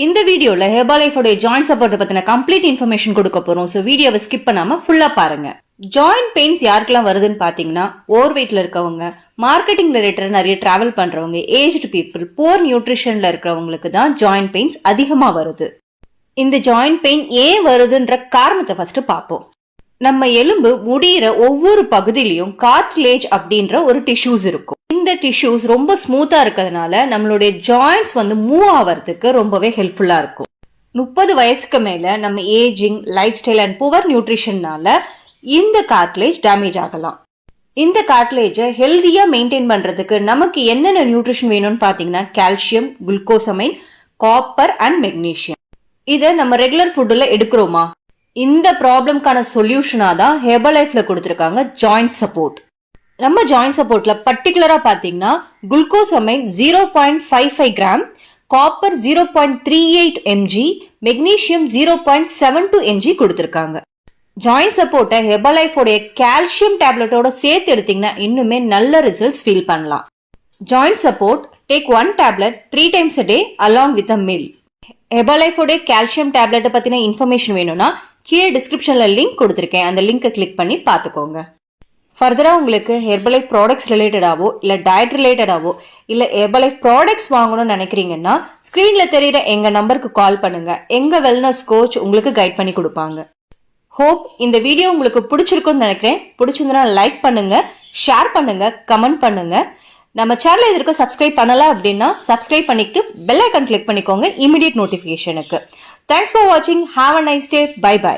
இந்த வீடியோல ஹெர்பாலைஃபோட ஜாயின் சப்போர்ட் பத்தின கம்ப்ளீட் இன்ஃபர்மேஷன் கொடுக்க போறோம். ஸோ வீடியோவை ஸ்கிப் பண்ணாம ஃபுல்லா பாருங்க. ஜாயிண்ட் பெயின்ஸ் யாருக்கெல்லாம் வருதுன்னு பாத்தீங்கன்னா ஓவர் வெயிட்ல இருக்கவங்க மார்க்கெட்டிங் ரிலேட்டட் நிறைய டிராவல் பண்றவங்க ஏஜ்டு பீப்புள் போர் நியூட்ரிஷன்ல இருக்கிறவங்களுக்கு தான் ஜாயின்ட் பெயின்ஸ் அதிகமா வருது. இந்த ஜாயிண்ட் பெயின் ஏன் வருதுன்ற காரணத்தை ஃபர்ஸ்ட் பார்ப்போம். நம்ம எலும்பு முடியிற ஒவ்வொரு பகுதியிலையும் கார்ட்லேஜ் அப்படின்ற ஒரு டிஷ்யூஸ் இருக்கும். இந்த டிஷ்யூஸ் ரொம்ப ஸ்மூத்தாக இருக்கிறதுனால நம்மளுடைய ஜாயிண்ட்ஸ் வந்து மூவ் ஆகிறதுக்கு ரொம்பவே ஹெல்ப்ஃபுல்லாக இருக்கும். முப்பது வயசுக்கு மேலே நம்ம ageing lifestyle and poor நியூட்ரிஷன்னால இந்த கார்ட்லேஜ் டேமேஜ் ஆகலாம். இந்த கார்ட்லேஜை ஹெல்தியாக மெயின்டைன் பண்ணுறதுக்கு நமக்கு என்னென்ன நியூட்ரிஷன் வேணும்னு பார்த்தீங்கன்னா calcium glucosamine copper and magnesium இதை நம்ம ரெகுலர் ஃபுட்டில் எடுக்கிறோமா? இந்த ப்ராப்ளம்க்கான சொல்யூஷனா தான் ஹெர்பல் லைஃப்பில் கொடுத்துருக்காங்க ஜாயிண்ட் சப்போர்ட் நம்ம ஜாயின் சப்போர்ட்ல பர்டிகுலரா பாத்தீங்கன்னா glucosamine zero point five five gram copper zero point three eight mg magnesium zero point seven two mg கொடுத்துருக்காங்க. ஜாயின்ட் சப்போர்ட்டை ஹெபலைஃபோடைய கால்சியம் டேப்லெட்டோட சேர்த்து எடுத்தீங்கன்னா இன்னுமே நல்ல ரிசல்ட்ஸ் ஃபீல் பண்ணலாம். Joint support take one tablet three times a day along with a meal ஹெபலைஃபோடைய calcium டேப்லெட்டை பற்றின இன்ஃபர்மேஷன் வேணும்னா கீழே டிஸ்கிரிப்ஷனில் லிங்க் கொடுத்துருக்கேன். அந்த லிங்கை கிளிக் பண்ணி பார்த்துக்கோங்க. ஃபர்தராக உங்களுக்கு ஹெர்பலைஃப் ப்ராடக்ட்ஸ் ரிலேட்டடாவோ இல்லை டயட் ரிலேட்டடாவோ இல்லை ஹெர்பலைஃப் ப்ராடக்ட்ஸ் வாங்கணும்னு நினைக்கிறீங்கன்னா ஸ்க்ரீனில் தெரியுற எங்கள் நம்பருக்கு கால் பண்ணுங்கள் எங்கள் வெல்னஸ் கோச் உங்களுக்கு கைட் பண்ணி கொடுப்பாங்க. ஹோப் இந்த வீடியோ உங்களுக்கு பிடிச்சிருக்கும்னு நினைக்கிறேன். பிடிச்சிருந்தனா லைக் பண்ணுங்கள் ஷேர் பண்ணுங்கள் கமெண்ட் பண்ணுங்கள் நம்ம சேனல் இதற்கு சப்ஸ்கிரைப் பண்ணலை அப்படின்னா சப்ஸ்கிரைப் பண்ணிட்டு பெல் ஐக்கன் கிளிக் பண்ணிக்கோங்க இமீடியட் நோட்டிஃபிகேஷனுக்கு தேங்க்ஸ் ஃபார் வாட்சிங் have a nice day bye bye